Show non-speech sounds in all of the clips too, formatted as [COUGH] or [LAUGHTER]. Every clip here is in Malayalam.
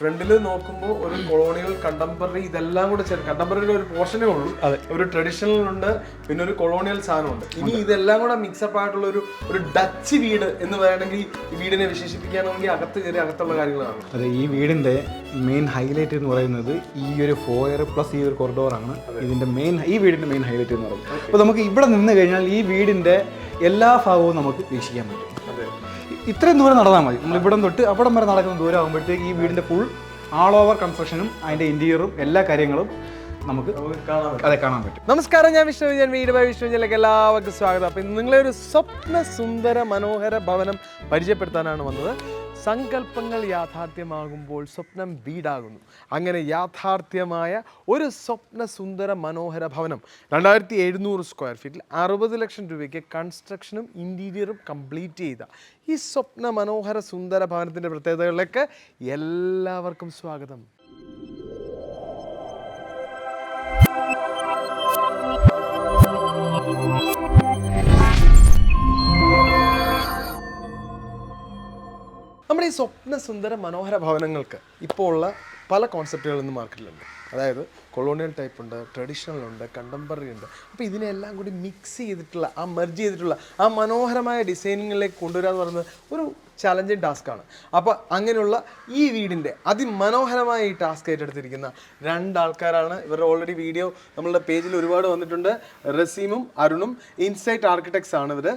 ഫ്രണ്ടിൽ നോക്കുമ്പോൾ ഒരു കൊളോണിയൽ കണ്ടംപററി ഇതെല്ലാം കൂടെ ചേർന്ന് കണ്ടംപററി ഒരു പോർഷനേ ഉള്ളൂ. ഒരു ട്രഡീഷണൽ ഉണ്ട് പിന്നെ ഒരു കൊളോണിയൽ സാധനമുണ്ട് ഇനി ഇതെല്ലാം കൂടെ മിക്സപ്പ് ആയിട്ടുള്ള ഒരു ഒരു ഡച്ച് വീട് എന്ന് പറയണമെങ്കിൽ ഈ വീടിനെ വിശേഷിപ്പിക്കുകയാണെങ്കിൽ അകത്ത് കയറി അകത്തുള്ള കാര്യങ്ങളാണ്. അതെ ഈ വീടിന്റെ മെയിൻ ഹൈലൈറ്റ് എന്ന് പറയുന്നത് ഈ ഒരു ഫോയർ പ്ലസ് ഈ ഒരു കൊറിഡോറാണ് ഇതിന്റെ മെയിൻ ഈ വീടിന്റെ മെയിൻ ഹൈലൈറ്റ് എന്ന് പറയുന്നത്. അപ്പോൾ നമുക്ക് ഇവിടെ നിന്ന് കഴിഞ്ഞാൽ ഈ വീടിന്റെ എല്ലാ ഭാഗവും നമുക്ക് വീക്ഷിക്കാൻ പറ്റും. ഇത്രയും ദൂരം നടന്നാൽ മതി. നമ്മൾ ഇവിടം തൊട്ട് അവിടം വരെ നടക്കുന്ന ദൂരം ആകുമ്പോഴത്തേക്ക് ഈ വീടിന്റെ ഫുൾ ആൾ ഓവർ കൺസ്ട്രക്ഷനും അതിന്റെ ഇന്റീരിയറും എല്ലാ കാര്യങ്ങളും നമുക്ക് അതെ കാണാൻ പറ്റും. നമസ്കാരം ഞാൻ വിഷ്ണു വിജയൻ വീട് ബൈ വിഷ്ണു വിജയനിലേക്ക് എല്ലാവർക്കും സ്വാഗതം. അപ്പം ഇന്ന് നിങ്ങളെ ഒരു സ്വപ്ന സുന്ദര മനോഹര ഭവനം പരിചയപ്പെടുത്താനാണ് വന്നത്. സങ്കല്പങ്ങൾ യാഥാർത്ഥ്യമാകുമ്പോൾ സ്വപ്നം വീടാകുന്നു. അങ്ങനെ യാഥാർത്ഥ്യമായ ഒരു സ്വപ്ന സുന്ദര മനോഹര ഭവനം രണ്ടായിരത്തി എഴുന്നൂറ് സ്ക്വയർ ഫീറ്റിൽ അറുപത് ലക്ഷം രൂപയ്ക്ക് കൺസ്ട്രക്ഷനും ഇന്റീരിയറും കംപ്ലീറ്റ് ചെയ്ത ഈ സ്വപ്ന മനോഹര സുന്ദര ഭവനത്തിന്റെ പ്രത്യേകതകളിലേക്ക് എല്ലാവർക്കും സ്വാഗതം. നമ്മുടെ സ്വപ്ന സുന്ദര മനോഹര ഭവനങ്ങൾക്ക് ഇപ്പോൾ ഉള്ള പല കോൺസെപ്റ്റുകൾ ഇന്ന് മാർക്കറ്റിലുണ്ട് അതായത് കൊളോണിയൽ ടൈപ്പ് ഉണ്ട് ട്രഡീഷണൽ ഉണ്ട് കണ്ടംപററി ഉണ്ട്. അപ്പോൾ ഇതിനെല്ലാം കൂടി മിക്സ് ചെയ്തിട്ടുള്ള ആ മെർജ് ചെയ്തിട്ടുള്ള ആ മനോഹരമായ ഡിസൈനിങ്ങിലേക്ക് കൊണ്ടുവരിക എന്ന് പറയുന്നത് ഒരു ചലഞ്ചിങ് ടാസ്ക്കാണ് അപ്പോൾ അങ്ങനെയുള്ള ഈ വീടിന്റെ അതിമനോഹരമായ ഈ ടാസ്ക് ഏറ്റെടുത്തിരിക്കുന്ന രണ്ടാൾക്കാരാണ്. ഇവരുടെ ഓൾറെഡി വീഡിയോ നമ്മളുടെ പേജിൽ ഒരുപാട് വന്നിട്ടുണ്ട്. റസീമും അരുണും ഇൻസൈറ്റ് ആർക്കിടെക്ട്സ് ആണ് ഇവർ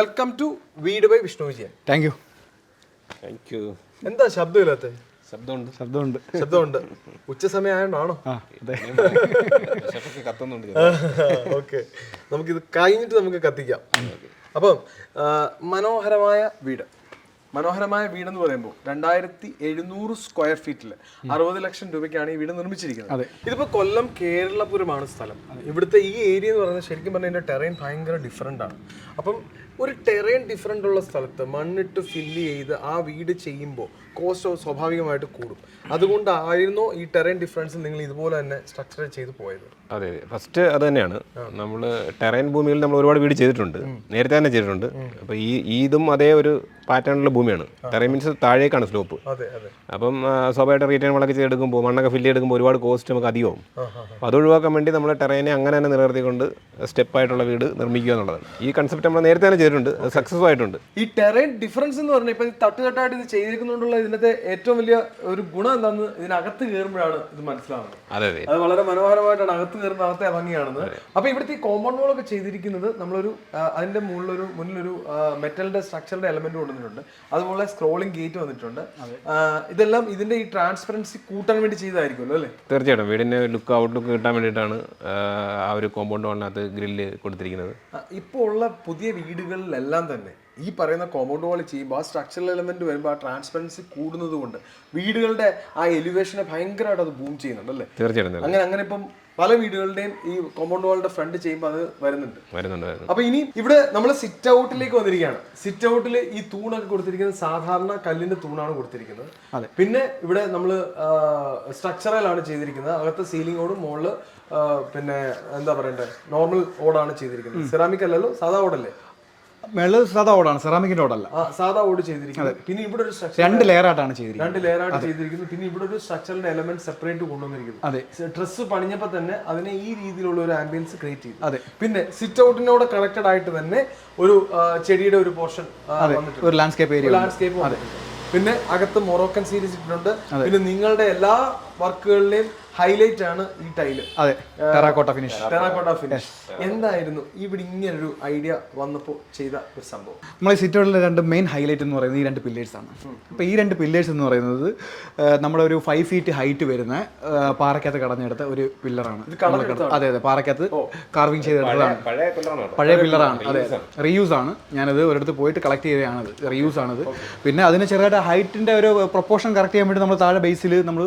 വെൽക്കം ടു വീട് by Vishnu Vijayan. Thank thank you എന്താ ശബ്ദമില്ലാത്ത? ശബ്ദമുണ്ട്. ശബ്ദമുണ്ട്. ശബ്ദമുണ്ട്. ഉച്ച സമയം ആയതുകൊണ്ടാണോ ആ അതെ. വിശപ്പൊക്കെ കത്തുന്നുണ്ട് [LAUGHS] ഓക്കെ. നമുക്കിത് കഴിഞ്ഞിട്ട് നമുക്ക് കത്തിക്കാം. അപ്പം മനോഹരമായ വീട്. മനോഹരമായ വീടെന്ന് പറയുമ്പോൾ രണ്ടായിരത്തി എഴുന്നൂറ് സ്ക്വയർ ഫീറ്റിൽ അറുപത് ലക്ഷം രൂപയ്ക്കാണ് ഈ വീട് നിർമ്മിച്ചിരിക്കുന്നത്. ഇതിപ്പോ കൊല്ലം കേരളപുരമാണ് സ്ഥലം. ഇവിടുത്തെ ഈ ഏരിയ എന്ന് പറയുന്നത് ശരിക്കും പറഞ്ഞാൽ ഇതിന്റെ ടെറൈൻ ഭയങ്കര ഡിഫറെന്റ് ആണ്. അപ്പം ഒരു ടെറൈൻ ഡിഫറെന്റ് ഉള്ള സ്ഥലത്ത് മണ്ണിട്ട് ഫില്ല് ചെയ്ത് ആ വീട് ചെയ്യുമ്പോൾ കോസ്റ്റ് സ്വാഭാവികമായിട്ട് കൂടും. അതുകൊണ്ടായിരുന്നു ഈ ടെറൈൻ ഡിഫറൻസ് നിങ്ങൾ ഇതുപോലെ തന്നെ സ്ട്രക്ചർ ചെയ്ത് പോയത്. അതെ അതെ. ഫസ്റ്റ് അത് തന്നെയാണ്. നമ്മൾ ടെറൈൻ ഭൂമിയിൽ നമ്മൾ ഒരുപാട് വീട് ചെയ്തിട്ടുണ്ട്. നേരത്തെ തന്നെ ചെയ്തിട്ടുണ്ട്. അപ്പോൾ ഈ ഈതും ഇതും അതേ ഒരു പാറ്റേണിലുള്ള ഭൂമിയാണ്. ടെറൈൻ മീൻസ് താഴേക്കാണ് സ്ലോപ്പ് അപ്പം സ്വാഭാവികമായിട്ട് റീറ്റേൺ വളൊക്കെ ചെയ്തെടുക്കുമ്പോൾ മണ്ണൊക്കെ ഫില്ല് ചെയ്തെടുക്കുമ്പോൾ ഒരുപാട് കോസ്റ്റ് നമുക്ക് അധികമാവും. അപ്പോൾ അത് ഒഴിവാക്കാൻ വേണ്ടി നമ്മൾ ടെറൈനെ അങ്ങനെ തന്നെ നിലനിർത്തിക്കൊണ്ട് സ്റ്റെപ്പായിട്ടുള്ള വീട് നിർമ്മിക്കുക എന്നുള്ളതാണ്. ഈ കൺസെപ്റ്റ് നമ്മൾ നേരത്തെ തന്നെ ചെയ്തിട്ടുണ്ട് സക്സസ് ആയിട്ടുണ്ട്. ഈ ടെറൈൻ ഡിഫറൻസ് എന്ന് പറഞ്ഞാൽ ഇപ്പൊ തട്ടുതട്ടായിട്ട് ഇത് ചെയ്തിരിക്കുന്നതുകൊണ്ടുള്ള ഇതിന്റെ ഏറ്റവും വലിയ ഒരു ഗുണം എന്താണെന്ന് ഇതിനകത്ത് കയറുമ്പോഴാണ് ഇത് മനസ്സിലാവുന്നത്. അതെ അതെ. അത് വളരെ മനോഹരമായിട്ടാണ് അകത്ത് കയറുന്ന അകത്തെ ഭംഗിയാണെന്ന് അപ്പൊ ഇവിടുത്തെ ഈ കോമ്പൗണ്ട് വാളൊക്കെ ചെയ്തിരിക്കുന്നത് നമ്മളൊരു അതിന്റെ മുകളിലൊരു മുന്നിലൊരു മെറ്റലിന്റെ സ്ട്രക്ചറിന്റെ എലമെന്റ് കൊണ്ടുവന്നിട്ടുണ്ട്. അതുപോലെ സ്ക്രോളിംഗ് ഗേറ്റ് വന്നിട്ടുണ്ട്. ഇതെല്ലാം ഇതിന്റെ ഈ ട്രാൻസ്പെറൻസി കൂട്ടാൻ വേണ്ടി ചെയ്തായിരിക്കുമല്ലോ അല്ലേ? തീർച്ചയായിട്ടും. വീടിന്റെ ലുക്ക് ഔട്ട്ലുക്ക് കിട്ടാൻ വേണ്ടിയിട്ടാണ് ആ, ഒരു കോമ്പൗണ്ട് വാളിനകത്ത് ഗ്രില്ല് കൊടുത്തിരിക്കുന്നത്. ഇപ്പോൾ ഉള്ള പുതിയ വീടുകളിലെല്ലാം തന്നെ. ഈ പറയുന്ന കോമ്പൗണ്ട് വാൾ ചെയ്യുമ്പോൾ ആ സ്ട്രക്ചറൽ എലമെന്റ് വരുമ്പോൾ ആ ട്രാൻസ്പെറൻസി കൂടുന്നത് കൊണ്ട് വീടുകളുടെ ആ എലിവേഷനെ ഭയങ്കരമായിട്ട് അത് ബൂം ചെയ്യുന്നുണ്ട് അല്ലേ? തീർച്ചയായിട്ടും. അങ്ങനെ അങ്ങനെ ഇപ്പം പല വീടുകളുടെയും ഈ കോമ്പൗണ്ട് വാളിന്റെ ഫ്രണ്ട് ചെയ്യുമ്പോൾ അത് വരുന്നുണ്ട്. വരുന്നുണ്ട് അപ്പൊ ഇനി ഇവിടെ നമ്മൾ സിറ്റ് ഔട്ടിലേക്ക് വന്നിരിക്കുകയാണ്. സിറ്റ് ഔട്ടിൽ ഈ തൂണൊക്കെ കൊടുത്തിരിക്കുന്നത് സാധാരണ കല്ലിന്റെ തൂണാണ് കൊടുത്തിരിക്കുന്നത്. പിന്നെ ഇവിടെ നമ്മൾ സ്ട്രക്ചറലാണ് ചെയ്തിരിക്കുന്നത്. അകത്ത് സീലിംഗ് ഓടും മുകളിൽ പിന്നെ എന്താ പറയണ്ടേ? നോർമൽ ഓടാണ് ചെയ്തിരിക്കുന്നത്. സിറാമിക് അല്ലല്ലോ സാധാ ഓടല്ലേ? മേൾ സാധാ ഓടാണ് സെറാമിക്കിന്റെ ഓടല്ല. സാധാ ഓട് ചെയ്തിരിക്കുന്നത്. പിന്നെ ഇവിടെ ഒരു സ്ട്രക്ചർ രണ്ട് ലെയർ ആയിട്ടാണ് ചെയ്തിരിക്കുന്നത്. രണ്ട് ലെയർ ആയിട്ട് ചെയ്തിരിക്കുന്നത് പിന്നെ ഇവിടെ ഒരു സ്ട്രക്ചറിന്റെ എലമെന്റ് സെപ്പറേറ്റ് കൊണ്ടുവന്നിരിക്കുന്നത് അതെ. ഡ്രസ്സ് പണിഞ്ഞപ്പോൾ തന്നെ അതിനെ ഈ രീതിയിലുള്ള ഒരു ആംബിയൻസ് ക്രിയേറ്റ് ചെയ്തു. അതെ. പിന്നെ സിറ്റ് ഔട്ടിനോട് കണക്റ്റഡ് ആയിട്ട് തന്നെ ഒരു ചെടിയുടെ ഒരു പോർഷൻ ഒരു ലാൻഡ്സ്കേപ്പ് ഏരിയ ലാൻഡ്സ്കേപ്പ് പിന്നെ അകത്ത് മൊറോക്കൻ സീരീസ് ഇട്ടിട്ടുണ്ട്. പിന്നെ നിങ്ങളുടെ എല്ലാ വർക്കുകളിലെയും ഹൈലൈറ്റ് ആണ് ഈ ടൈൽ അതെ ടെറാക്കോട്ട ഫിനിഷ് ടെറാക്കോട്ട ഫിനിഷ് എന്തായിരുന്നു ഇവിടെ ഇങ്ങനെ ഒരു ഐഡിയ വന്നപ്പോൾ ചെയ്ത ഒരു സംഭവം? നമ്മളെ ഈ രണ്ട് മെയിൻ ഹൈലൈറ്റ് എന്ന് പറയുന്നത് ഈ രണ്ട് പില്ലേഴ്സ് ആണ്. അപ്പോൾ ഈ രണ്ട് പില്ലേഴ്സ് എന്ന് പറയുന്നത് നമ്മുടെ ഒരു ഫൈവ് ഫീറ്റ് ഹൈറ്റ് വരുന്ന പാറക്കകത്ത് കടഞ്ഞെടുത്ത ഒരു പില്ലറാണ് അതെ അതെ പാറക്കകത്ത് കാർവിങ് ചെയ്തെടുത്തതാണ് പഴയ പില്ലറാണ് അതെ റീയൂസ് ആണ്. ഞാനത് ഒരിടത്ത് പോയിട്ട് കളക്ട് ചെയ്തതാണത്. റീയൂസ് ആണത്. പിന്നെ അതിന് ചെറുതായിട്ട് ഹൈറ്റിന്റെ ഒരു പ്രൊപ്പോർഷൻ കറക്റ്റ് ചെയ്യാൻ വേണ്ടി നമ്മൾ താഴെ ബേസിൽ നമ്മൾ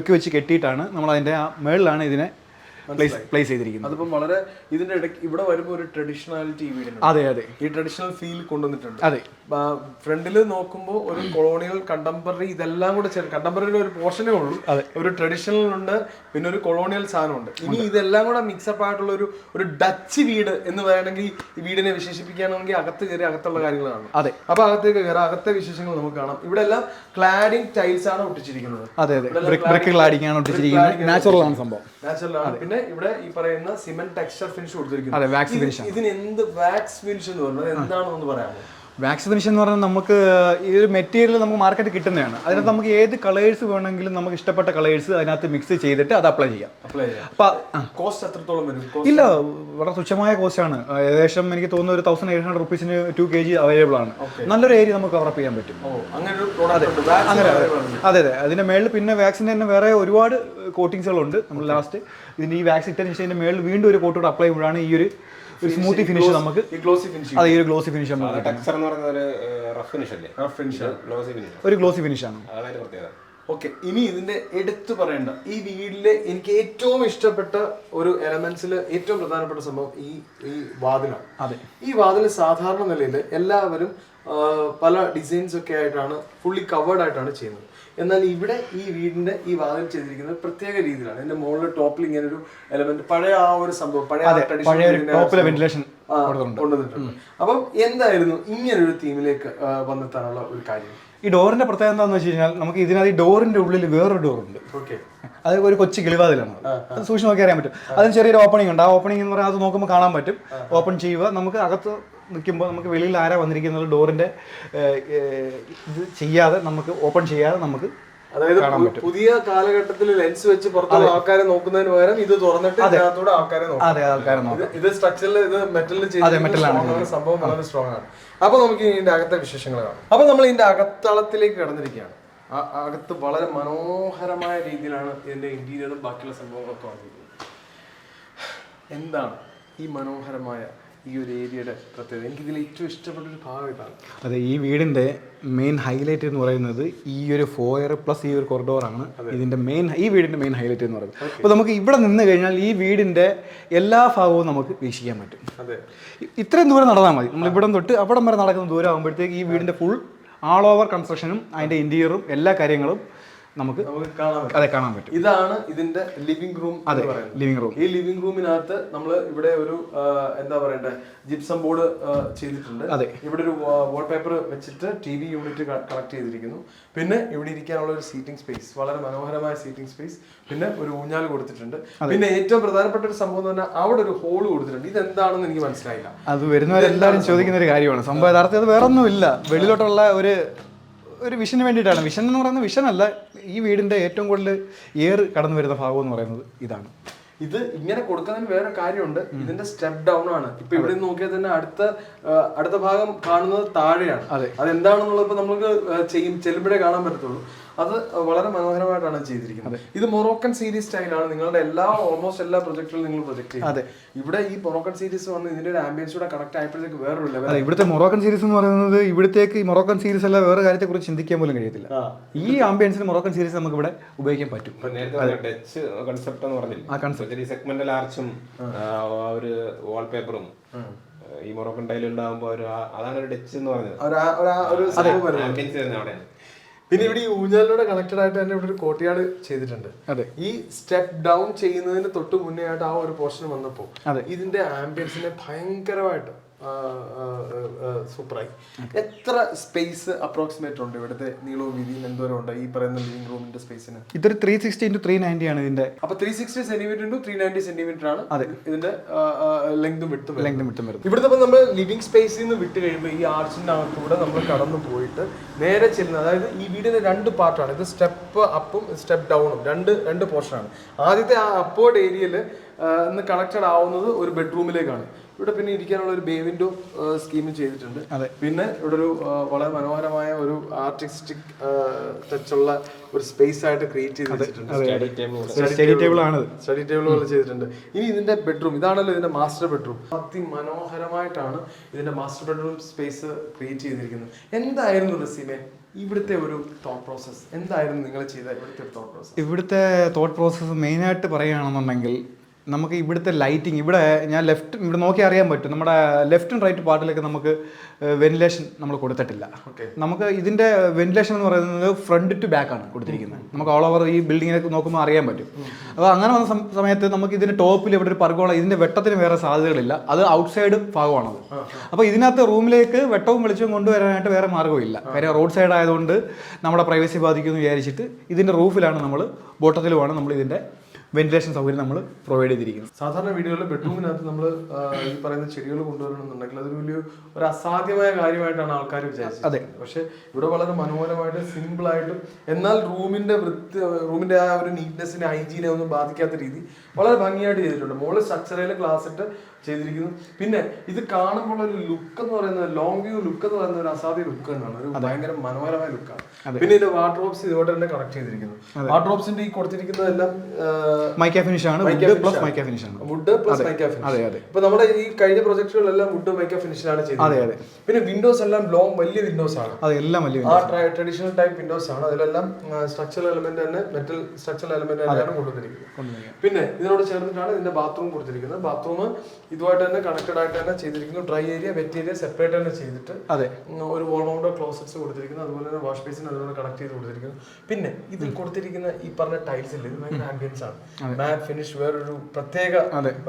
ബ്രിക്ക് വെച്ച് കെട്ടിയിട്ടാണ് നമ്മൾ അതിന്റെ ആ മേളിലാണ് ഇതിനെ പ്ലേസ് പ്ലേസ് ചെയ്തിരിക്കുന്നത് അതിപ്പം വളരെ ഇതിന്റെ ഇടയ്ക്ക് ഇവിടെ വരുമ്പോൾ ഒരു ട്രഡീഷണാലിറ്റി വീടിന് അതെ അതെ. ഈ ട്രഡീഷണൽ ഫീൽ കൊണ്ടുവന്നിട്ടുണ്ട്. അതെ. ഫ്രണ്ടിൽ നോക്കുമ്പോൾ ഒരു കൊളോണിയൽ കണ്ടംപററി ഇതെല്ലാം കൂടെ ചേർന്ന് കണ്ടംപററിയുടെ ഒരു പോർഷനേ ഉള്ളൂ. ഒരു ട്രഡീഷണൽ ഉണ്ട് പിന്നെ ഒരു കൊളോണിയൽ സാധനം ഉണ്ട്. ഇനി ഇതെല്ലാം കൂടെ മിക്സപ്പ് ആയിട്ടുള്ള ഒരു ഒരു ഡച്ച് വീട് എന്ന് പറയണമെങ്കിൽ ഈ വീടിനെ വിശേഷിപ്പിക്കുകയാണെങ്കിൽ അകത്ത് കയറി അകത്തുള്ള കാര്യങ്ങളാണ്. അതെ. അപ്പൊ അകത്തേക്ക് കയറാം. അകത്തെ വിശേഷങ്ങൾ നമുക്ക് കാണാം. ഇവിടെ എല്ലാം ക്ലാഡിംഗ് ടൈൽസ് ആണ് ഒട്ടിച്ചിരിക്കുന്നത്. അതെ അതെ. ബ്രിക്ക് ക്ലാഡിങ് ആണ് ഒട്ടിച്ചിരിക്കുന്നത്. നാച്ചുറൽ ആണ് സംഭവം. നാച്ചുറൽ ആണ്. പിന്നെ ഇവിടെ ഈ പറയുന്ന സിമെന്റ് ടെക്സ്ചർ ഫിനിഷ് കൊടുത്തിരിക്കുന്നു. അതെ വാക്സ് ഇത് ഫിനിഷ് ഇതിന് എന്ത് വാക്സ് ഫിനിഷ് എന്ന് പറഞ്ഞത് എന്താണെന്ന് പറയാമോ? വാക്സ് മിഷൻ എന്ന് പറഞ്ഞാൽ നമുക്ക് ഈ ഒരു മെറ്റീരിയൽ നമുക്ക് മാർക്കറ്റ് കിട്ടുന്നതാണ്. അതിനകത്ത് നമുക്ക് ഏത് കളേഴ്സ് വേണമെങ്കിലും നമുക്ക് ഇഷ്ടപ്പെട്ട കളേഴ്സ് അതിനകത്ത് മിക്സ് ചെയ്തിട്ട് അത് അപ്ലൈ ചെയ്യാം. കോസ്റ്റ് എത്രത്തോളം വരും? ഇല്ല വളരെ തുച്ഛമായ കോസ്റ്റ് ആണ്. ഏകദേശം എനിക്ക് തോന്നുന്നു ഒരു തൗസൻഡ് എയ്റ്റ് ഹൺഡ്രഡ് റുപ്പീസിന് ടു കെ ജി അവൈലബിൾ ആണ്. നല്ലൊരു ഏരിയ നമുക്ക് കവർ ചെയ്യാൻ പറ്റും. ആണ്. അതെ അതെ. അതിന്റെ മേളിൽ പിന്നെ വാക്സിന്റെ തന്നെ വേറെ ഒരുപാട് കോട്ടിങ്സുകളുണ്ട് നമ്മൾ ലാസ്റ്റ് ഇതിന്റെ ഈ വാക്സിൻ ഇട്ടതിന് ശേഷം ഇതിന്റെ മേളിൽ വീണ്ടും ഒരു കോട്ടോട് കൂടെ അപ്ലൈ ചെയ്യുമ്പോഴാണ് ഈ ഒരു ഒരു സ്മൂത്തി ഫിനിഷ് നമുക്ക്. ഈ ഗ്ലോസി ഫിനിഷ് അതെ ഈ ഒരു ഗ്ലോസി ഫിനിഷ് നമുക്ക്. ടെക്സ്ചർ എന്ന് പറയുന്നത് ഒരു റഫ് ഫിനിഷ് അല്ലേ? ഫിനിഷ് ഗ്ലോസി ഫിനിഷ് ഒരു ഗ്ലോസി ഫിനിഷ് ആണ്. അതാണ് പ്രത്യേകത. ഓക്കെ ഇനി ഇതിന്റെ എടുത്തു പറയേണ്ട ഈ വീടിൽ എനിക്ക് ഏറ്റവും ഇഷ്ടപ്പെട്ട ഒരു എലമെന്റ്സിൽ ഏറ്റവും പ്രധാനപ്പെട്ട സംഭവം ഈ ഈ വാതിലാണ്. അതെ. ഈ വാതിൽ സാധാരണ നിലയിൽ എല്ലാവരും പല ഡിസൈൻസ് ഒക്കെ ആയിട്ടാണ് ഫുള്ളി കവേർഡ് ആയിട്ടാണ് ചെയ്യുന്നത്. എന്നാൽ ഇവിടെ ഈ വീടിന്റെ ഈ വാതിൽ ചെയ്തിരിക്കുന്നത് പ്രത്യേക രീതിയിലാണ്. ഇതിന്റെ മുകളിൽ ടോപ്പിൽ ഇങ്ങനെ ഒരു എലമെന്റ് പഴയ ആ ഒരു സംഭവം പഴയ വെന്റിലേഷൻ കൊണ്ടുവന്നിട്ടുണ്ട്. അപ്പം എന്തായിരുന്നു ഇങ്ങനെ ഒരു തീമിലേക്ക് വന്നെത്താനുള്ള ഒരു കാര്യം? ഈ ഡോറിന്റെ പ്രത്യേകത എന്താണെന്ന് വെച്ച് കഴിഞ്ഞാൽ നമുക്ക് ഇതിനകത്ത് ഈ ഡോറിന്റെ ഉള്ളിൽ വേറൊരു ഡോർ ഉണ്ട്. ഓക്കെ. അത് ഒരു കൊച്ചു കിളിവാതിലാണ് അത് സൂക്ഷിച്ച് നോക്കി അറിയാൻ പറ്റും. അതിന് ചെറിയൊരു ഓപ്പണിംഗ് ഉണ്ട്. ആ ഓപ്പണിംഗ് എന്ന് പറഞ്ഞാൽ അത് നോക്കുമ്പോൾ കാണാൻ പറ്റും. ഓപ്പൺ ചെയ്യുക. നമുക്ക് അകത്ത് നിൽക്കുമ്പോൾ നമുക്ക് വെളിയിൽ ആരാ വന്നിരിക്കുന്നത്? ഡോറിന്റെ ഇത് ചെയ്യാതെ നമുക്ക് ഓപ്പൺ ചെയ്യാതെ നമുക്ക് അതായത് പുതിയ കാലഘട്ടത്തിൽ ലെൻസ് വെച്ച് പുറത്തുള്ള ആൾക്കാരെ നോക്കുന്നതിന് പകരം ഇത് തുറന്നിട്ട് ഇതിനകത്തൂടെ ആൾക്കാരെ നോക്കും. ഇത് സ്ട്രക്ചറിൽ ഇത് മെറ്റലിൽ ചെയ്ത സംഭവം വളരെ സ്ട്രോങ് ആണ്. അപ്പൊ നമുക്ക് ഇതിന്റെ അകത്തെ വിശേഷങ്ങൾ കാണാം. അപ്പൊ നമ്മൾ ഇതിന്റെ അകത്തളത്തിലേക്ക് കടന്നിരിക്കുകയാണ്. അകത്ത് വളരെ മനോഹരമായ രീതിയിലാണ് ഇതിന്റെ ഇന്റീരിയറും ബാക്കിയുള്ള സംഭവങ്ങളൊക്കെ വന്നിരിക്കുന്നത്. എന്താണ് ഈ മനോഹരമായ ഈ ഒരു ഏരിയയുടെ പ്രത്യേകത. എനിക്ക് ഇതിൽ ഏറ്റവും ഇഷ്ടപ്പെട്ട ഒരു ഭാഗം ഇതാണ്. അതെ ഈ വീടിന്റെ മെയിൻ ഹൈലൈറ്റ് എന്ന് പറയുന്നത് ഈ ഒരു ഫോയർ പ്ലസ് ഈ ഒരു കൊറിഡോറാണ് ഇതിന്റെ മെയിൻ ഈ വീടിന്റെ മെയിൻ ഹൈലൈറ്റ് എന്ന് പറയുന്നത്. അപ്പോൾ നമുക്ക് ഇവിടെ നിന്ന് കഴിഞ്ഞാൽ ഈ വീടിന്റെ എല്ലാ ഭാഗവും നമുക്ക് വീക്ഷിക്കാൻ പറ്റും. അതെ. ഇത്രയും ദൂരം നടന്നാൽ മതി. നമ്മൾ ഇവിടം തൊട്ട് അവിടം വരെ നടക്കുന്ന ദൂരം ആകുമ്പോഴത്തേക്ക് ഈ വീടിന്റെ ഫുൾ ആൾ ഓവർ കൺസ്ട്രക്ഷനും അതിന്റെ ഇന്റീരിയറും എല്ലാ കാര്യങ്ങളും നമുക്ക് അതെ കാണാൻ പറ്റും. ഇതാണ് ഇതിന്റെ ലിവിംഗ് റൂം അതെ ലിവിംഗ് റൂം ഈ ലിവിംഗ് റൂമിനകത്ത് നമ്മൾ ഇവിടെ ഒരു എന്താ പറയണ്ടേ ജിപ്സം ബോർഡ് ചെയ്തിട്ടുണ്ട്. അതെ. ഇവിടെ ഒരു വാൾപേപ്പർ വെച്ചിട്ട് ടി വി യൂണിറ്റ് കണക്ട് ചെയ്തിരിക്കുന്നു. പിന്നെ ഇവിടെ ഇരിക്കാനുള്ള ഒരു സീറ്റിംഗ് സ്പേസ് വളരെ മനോഹരമായ സീറ്റിംഗ് സ്പേസ് പിന്നെ ഒരു ഊഞ്ഞാൽ കൊടുത്തിട്ടുണ്ട്. പിന്നെ ഏറ്റവും പ്രധാനപ്പെട്ട ഒരു സംഭവം എന്ന് പറഞ്ഞാൽ അവിടെ ഒരു ഹോൾ കൊടുത്തിട്ടുണ്ട്. ഇത് എന്താണെന്ന് എനിക്ക് മനസ്സിലായില്ല. അത് വരുന്നവരെല്ലാവരും ചോദിക്കുന്ന ഒരു കാര്യമാണ്. സംഭവം യഥാർത്ഥത്തിൽ അത് വേറൊന്നുമില്ല. വെളിയിലോട്ടുള്ള ഒരു ഒരു വിഷന് വേണ്ടിയിട്ടാണ്. വിഷൻ എന്ന് പറയുന്നത് വിഷനല്ല ഈ വീടിന്റെ ഏറ്റവും കൂടുതൽ എയർ കടന്നു വരുന്ന ഭാഗം എന്ന് പറയുന്നത് ഇതാണ്. ഇത് ഇങ്ങനെ കൊടുക്കുന്നതിന് വേറെ കാര്യമുണ്ട്. ഇതിന്റെ സ്റ്റെപ്പ് ഡൗൺ ആണ്. ഇപ്പൊ ഇവിടെ നോക്കിയാൽ തന്നെ അടുത്ത അടുത്ത ഭാഗം കാണുന്നത് താഴെയാണ്. അതെന്താണെന്നുള്ളത് ഇപ്പൊ നമുക്ക് ചെയ്യും. ചെല്ലുമ്പോഴേ കാണാൻ പറ്റത്തുള്ളൂ. അത് വളരെ മനോഹരമായിട്ടാണ് ചെയ്തിരിക്കുന്നത്. ഇത് മൊറോക്കൻ സീരീസ് സ്റ്റൈലാണ് നിങ്ങളുടെ എല്ലാ ഓൾമോസ്റ്റ് എല്ലാ പ്രൊജക്ടുകളും നിങ്ങൾ പ്രൊജക്ട് ചെയ്യും അതെ. ഇവിടെ ഈ മൊറോക്കൻ സീരീസ് വന്ന് ഇതിന്റെ ഒരു ആംബിയൻസ് കൂടെ കണക്ട് ആയപ്പോഴത്തേക്ക് വേറൊരു ലെവൽ അതെ ഇവിടുത്തെ മൊറോക്കൻ സീരീസ് എന്ന് പറയുന്നത് ഇവിടത്തേക്ക് ഈ മൊറോക്കൻ സീരീസ് അല്ല വേറെ കാര്യത്തെ കുറിച്ച് ചിന്തിക്കാൻ പോലും കഴിയത്തില്ല. ഈ ആംബിയൻസിന് മൊറോക്കൻ സീരീസ് നമുക്ക് ഇവിടെ ഉപയോഗിക്കാൻ പറ്റും. ഡച്ച് കൺസെപ്റ്റ് എന്ന് പറഞ്ഞില്ല? ഈ സെഗ്മെന്റൽ ആർച്ചും ആ. ഒരു വാൾപേപ്പറും ഈ മൊറോക്കൻ ടൈലുണ്ടാകുമ്പോ ഒരു അതാണ് ഒരു ഡച്ച് എന്ന് പറഞ്ഞത്. പിന്നെ ഇവിടെ ഈ ഊഞ്ഞാലിനോട് കണക്റ്റഡ് ആയിട്ട് തന്നെ ഇവിടെ ഒരു കോട്ടയാട് ചെയ്തിട്ടുണ്ട് അതെ. ഈ സ്റ്റെപ്പ് ഡൗൺ ചെയ്യുന്നതിന് തൊട്ട് മുന്നേ ആയിട്ട് ആ ഒരു പോർഷൻ വന്നപ്പോൾ. ഇതിന്റെ ആംബിയൻസിനെ ഭയങ്കരമായിട്ട് സൂപ്പറായി. എത്ര സ്പേസ് അപ്രോക്സിമേറ്റ് ഉണ്ട് ഇവിടുത്തെ നീളവും വീതിയും എന്തോരം ഉണ്ട് ഈ പറയുന്ന ലിവിംഗ് റൂമിന്റെ സ്പേസിന് ഇതൊരു three sixty into three ninety ആണ് ഇതിന്റെ. അപ്പൊ three sixty centimetre into three ninety centimetre ആണ് അതെ. ഇതിന്റെ ലെങ്തും വിട്ടും ലെങ്ത് വിട്ടും വരും ഇവിടുത്തെ നമ്മൾ ലിവിംഗ് സ്പേസിൽ നിന്ന് വിട്ട് കഴിയുമ്പോൾ ഈ ആർച്ചിന്റെ അകത്തൂടെ നമ്മൾ കടന്നു പോയിട്ട് നേരെ ചെല്ലുന്നത് അതായത് ഈ വീടിന്റെ രണ്ട് പാർട്ടാണ്. ഇത് സ്റ്റെപ്പ് അപ്പും സ്റ്റെപ്പ് ഡൗണും രണ്ട് രണ്ട് പോർഷനാണ് ആദ്യത്തെ ആ അപ്പോർഡ് ഏരിയയിൽ നിന്ന് കണക്റ്റഡ് ആവുന്നത് ഒരു ബെഡ്റൂമിലേക്കാണ് ഇവിടെ പിന്നെ ഇരിക്കാനുള്ള ഒരു ബേ വിൻഡോ സ്കീമും ചെയ്തിട്ടുണ്ട്. അതെ. പിന്നെ ഇവിടെ ഒരു വളരെ മനോഹരമായ ഒരു ആർട്ടിസ്റ്റിക് ടച്ചുള്ള ഒരു സ്പേസ് ആയിട്ട് ക്രിയേറ്റ് ചെയ്തിട്ടുണ്ട് സ്റ്റഡി ടേബിൾ ആണ് സ്റ്റഡി ടേബിൾ പോലെ. ചെയ്തിട്ടുണ്ട്. ഇനി ഇതിന്റെ ബെഡ്റൂം ഇതാണല്ലോ ഇതിന്റെ മാസ്റ്റർ ബെഡ്റൂം അതിമനോഹരമായിട്ടാണ് ഇതിന്റെ മാസ്റ്റർ ബെഡ്റൂം സ്പേസ് ക്രിയേറ്റ് ചെയ്തിരിക്കുന്നത്. എന്തായിരുന്നു റസീമെ ഇവിടുത്തെ ഒരു തോട്ട് പ്രോസസ് എന്തായിരുന്നു നിങ്ങൾ ചെയ്ത ഇവിടുത്തെ തോട്ട് പ്രോസസ് ഇവിടുത്തെ തോട്ട് പ്രോസസ്സ് മെയിനായിട്ട് പറയുകയാണെന്നുണ്ടെങ്കിൽ നമുക്ക് ഇവിടുത്തെ ലൈറ്റിംഗ് ഇവിടെ ഞാൻ ലെഫ്റ്റ് ഇവിടെ നോക്കി അറിയാൻ പറ്റും. നമ്മുടെ ലെഫ്റ്റ് ആൻഡ് റൈറ്റ് പാർട്ടിലൊക്കെ നമുക്ക് വെന്റിലേഷൻ നമ്മൾ കൊടുത്തിട്ടില്ല. നമുക്ക് ഇതിന്റെ വെന്റിലേഷൻ എന്ന് പറയുന്നത് ഫ്രണ്ട് ടു ബാക്ക് ആണ് കൊടുത്തിരിക്കുന്നത്. നമുക്ക് ഓൾ ഓവർ ഈ ബിൽഡിങ്ങിനെ നോക്കുമ്പോൾ അറിയാൻ പറ്റും. അപ്പോൾ അങ്ങനെ വന്ന സമയത്ത് നമുക്ക് ഇതിന്റെ ടോപ്പിൽ ഇവിടെ ഒരു പർഗോള ഇതിന്റെ വെട്ടത്തിന് വേറെ സാധ്യതകളില്ല. അത് ഔട്ട്സൈഡ് ഭാഗമാണത്. അപ്പോൾ ഇതിനകത്ത് റൂമിലേക്ക് വെട്ടവും വെളിച്ചവും കൊണ്ടുവരാനായിട്ട് വേറെ മാർഗമില്ല. കാര്യം റോഡ് സൈഡ് ആയതുകൊണ്ട് നമ്മുടെ പ്രൈവസി ബാധിക്കുമെന്ന് വിചാരിച്ചിട്ട് ഇതിന്റെ റൂഫിലാണ് നമ്മൾ ബോട്ടത്തിലുമാണ് നമ്മൾ ഇതിന്റെ വെന്റിലേഷൻ സൗകര്യം നമ്മൾ പ്രൊവൈഡ് ചെയ്തിരിക്കുന്നു സാധാരണ വീടുകളിൽ ബെഡ്റൂമിനകത്ത് നമ്മൾ ഈ പറയുന്ന ചെടികൾ കൊണ്ടുവരണമെന്നുണ്ടെങ്കിൽ അതൊരു വലിയ ഒരു അസാധ്യമായ കാര്യമായിട്ടാണ് ആൾക്കാർ വിചാരിച്ചത് അതെ. പക്ഷെ ഇവിടെ വളരെ മനോഹരമായിട്ട് സിമ്പിൾ ആയിട്ടും എന്നാൽ റൂമിന്റെ വൃത്തി റൂമിന്റെ ആ ഒരു നീറ്റ്നെസ്സിനെ ഹൈജീനെ ഒന്നും ബാധിക്കാത്ത രീതി വളരെ ഭംഗിയായിട്ട് ചെയ്തിട്ടുണ്ട്. മുകളിൽ സ്ട്രക്ചറിൽ ഗ്ലാസ് ഇട്ട് ചെയ്തിരിക്കുന്നു. പിന്നെ ഇത് കാണുമ്പോൾ ഒരു ലുക്ക് എന്ന് പറയുന്നത് ലോങ് വ്യൂ ലുക്ക് എന്ന് പറയുന്ന ഒരു അസാധ്യ ലുക്ക് തന്നെയാണ്. ഒരു ഭയങ്കര മനോഹരമായ ലുക്കാണ് പിന്നെ ഇതിന്റെ വാർഡ്രോബ്സ് ഇതോടെ തന്നെ കണക്ട് ചെയ്തിരിക്കുന്നു. വാർഡ്രോബ്സിന്റെ ഈ കൊടുത്തിരിക്കുന്നതെല്ലാം മൈക്ക ഫിനിഷ് ആണ്. വുഡ് പ്ലസ് മൈക്ക ഫിനിഷ് ആണ്. Wood plus mica finish. ഇപ്പൊ നമ്മുടെ ഈ കഴിഞ്ഞ പ്രൊജക്ടുകളെല്ലാം വുഡ് മൈക്ക ഫിനിഷിലാണ് ചെയ്തത്. പിന്നെ വിൻഡോസ് എല്ലാം ലോങ് വലിയ വിൻഡോസ് ആണ്. അതെല്ലാം വലിയ ആ ട്രഡീഷണൽ ടൈപ്പ് വിൻഡോസ് ആണ്. അതിലെല്ലാം സ്ട്രക്ചറൽ എലമെന്റ് തന്നെ മെറ്റൽ സ്ട്രക്ചറൽ എലമെന്റ് തന്നെയാണ് കൊണ്ടുവന്നിരിക്കുന്നത്. പിന്നെ ഇതിനോട് ചേർന്നിട്ടാണ് ഇതിന്റെ ബാത്റൂം കൊടുത്തിരിക്കുന്നത്. ബാത്റൂം ഇതുമായിട്ട് തന്നെ കണക്റ്റഡ് ആയിട്ട് തന്നെ ചെയ്തിരിക്കുന്നു. Dry area wet area separate തന്നെ ചെയ്തിട്ട് അതെ. ഒരു വോൾ മൗണ്ടർ ക്ലോസറ്റ്സ് കൊടുത്തിരിക്കുന്നു. അതുപോലെ തന്നെ വാഷ് ബേസിൻ അതുപോലെ കണക്ട് ചെയ്ത് കൊടുത്തിരിക്കുന്നു. പിന്നെ ഇതിൽ കൊടുത്തിരിക്കുന്ന ഈ പറഞ്ഞ ടൈൽസ് ഇല്ല? ഇത് ഭയങ്കര ആംബിയൻസ് ആണ്. മാറ്റ് ഫിനിഷ് വേറൊരു പ്രത്യേക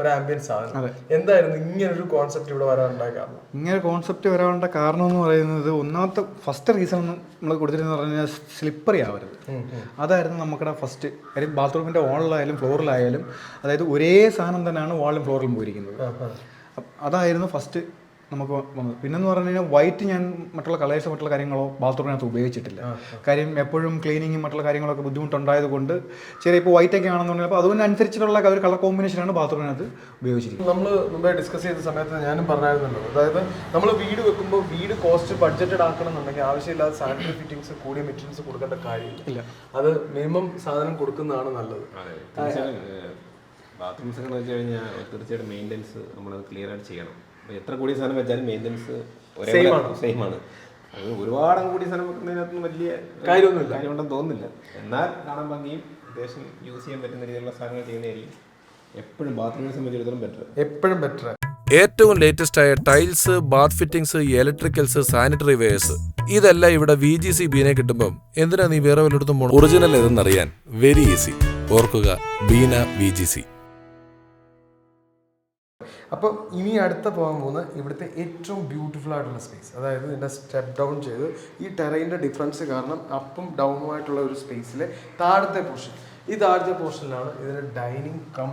ഒരു ആംബിയൻസ് ആണ്. എന്തായിരുന്നു ഇങ്ങനെ ഒരു കോൺസെപ്റ്റ് ഇവിടെ വരാനുണ്ടായ കാരണം? ഇങ്ങനെ കോൺസെപ്റ്റ് വരാനുള്ള കാരണം എന്ന് പറയുന്നത് ഒന്നാമത്തെ ഫസ്റ്റ് റീസൺ നമ്മൾ കൊടുത്തിരുന്നത് പറഞ്ഞാൽ സ്ലിപ്പറി ആവരുത്. അതായിരുന്നു നമ്മുടെ ഫസ്റ്റ് കാര്യം ബാത്റൂമിന്റെ ഓണിലായാലും ഫ്ലോറിലായാലും അതായത് ഒരേ സാധനം തന്നെയാണ് വാളിലും ഫ്ലോറിലും പോയിരിക്കുന്നത്. അതായിരുന്നു ഫസ്റ്റ് നമുക്ക് വന്നത്. പിന്നെന്ന് പറഞ്ഞു കഴിഞ്ഞാൽ വൈറ്റ് ഞാൻ മറ്റുള്ള കളേഴ്സ് മറ്റുള്ള കാര്യങ്ങളോ ബാത്റൂമിനകത്ത് ഉപയോഗിച്ചിട്ടില്ല. കാര്യം എപ്പോഴും ക്ലീനിങ്ങും മറ്റുള്ള കാര്യങ്ങളൊക്കെ ബുദ്ധിമുട്ടുണ്ടായത് കൊണ്ട് ചെറിയ ഇപ്പോൾ വൈറ്റ് ഒക്കെ ആണെന്നുണ്ടെങ്കിൽ അപ്പോൾ അതിനനുസരിച്ചിട്ടുള്ള ഒരു കളർ കോമ്പിനേഷനാണ് ബാത്റൂമിനകത്ത് ഉപയോഗിച്ചിരിക്കുന്നത്. നമ്മൾ മുമ്പേ ഡിസ്കസ് ചെയ്ത സമയത്ത് ഞാനും പറഞ്ഞായിരുന്നല്ലോ. അതായത് നമ്മൾ വീട് വെക്കുമ്പോൾ വീട് കോസ്റ്റ് ബഡ്ജറ്റഡ് ആക്കണമെന്നുണ്ടെങ്കിൽ ആവശ്യമില്ലാതെ സാനിറ്ററി ഫിറ്റിംഗ്സ് കൂടിയ മെറ്റീരിയൽസ് കൊടുക്കേണ്ട കാര്യമില്ല. അത് മിനിമം സാധനം കൊടുക്കുന്നതാണ് നല്ലത്. ബാത്റൂംസ് ഒക്കെ വെച്ച് കഴിഞ്ഞാൽ തീർച്ചയായിട്ടും മെയിന്റെനൻസ് നമ്മൾ ക്ലിയർ ആയിട്ട് ചെയ്യണം. അപ്പോൾ എത്ര കൂടിയ സാധനം വെച്ചാലും മെയിന്റെനൻസ് ഒരേ സെയിം ആണ്. അത് ഒരുപാട് കൂടിയ സാധനം വെക്കുന്നതിനകത്തൊന്നും വലിയ കാര്യമൊന്നുമില്ല. കാര്യമുണ്ടെന്ന് തോന്നുന്നില്ല. എന്നാൽ കാണാൻ ഭംഗിയും അത്യാവശ്യം യൂസ് ചെയ്യാൻ പറ്റുന്ന രീതിയിലുള്ള സാധനങ്ങൾ ചെയ്യുന്നതായിരിക്കും. എപ്പോഴും ബാത്റൂമിനെ സംബന്ധിച്ചിടത്തോളം ബെറ്റർ എപ്പോഴും ബെറ്റർ ഏറ്റവും ലേറ്റസ്റ്റ് ആയ tiles bath fittings electricals sanitary wares ഇതെല്ലാം ഇവിടെ വി ജി സി ബീനെ കിട്ടുമ്പം എന്തിനാ നീ വേറെ വല്ലയിടത്തും പോകണം ഒറിജിനൽ ഏതെന്നറിയാൻ വെരി ഈസി ഓർക്കുക ബീന വി ജി സി അപ്പം ഇനി അടുത്ത പോകാൻ പോകുന്ന ഇവിടുത്തെ ഏറ്റവും ബ്യൂട്ടിഫുൾ ആയിട്ടുള്ള സ്പേസ് അതായത് ഇതിന്റെ സ്റ്റെപ്പ് ഡൗൺ ചെയ്ത് ഈ ടെറൈന്റെ ഡിഫറൻസ് കാരണം അപ്പും ഡൗണും ആയിട്ടുള്ള ഒരു സ്പേസിലെ താഴത്തെ പോർഷൻ ഈ താഴത്തെ പോർഷനിലാണ് ഇതിന് ഡൈനിങ് കം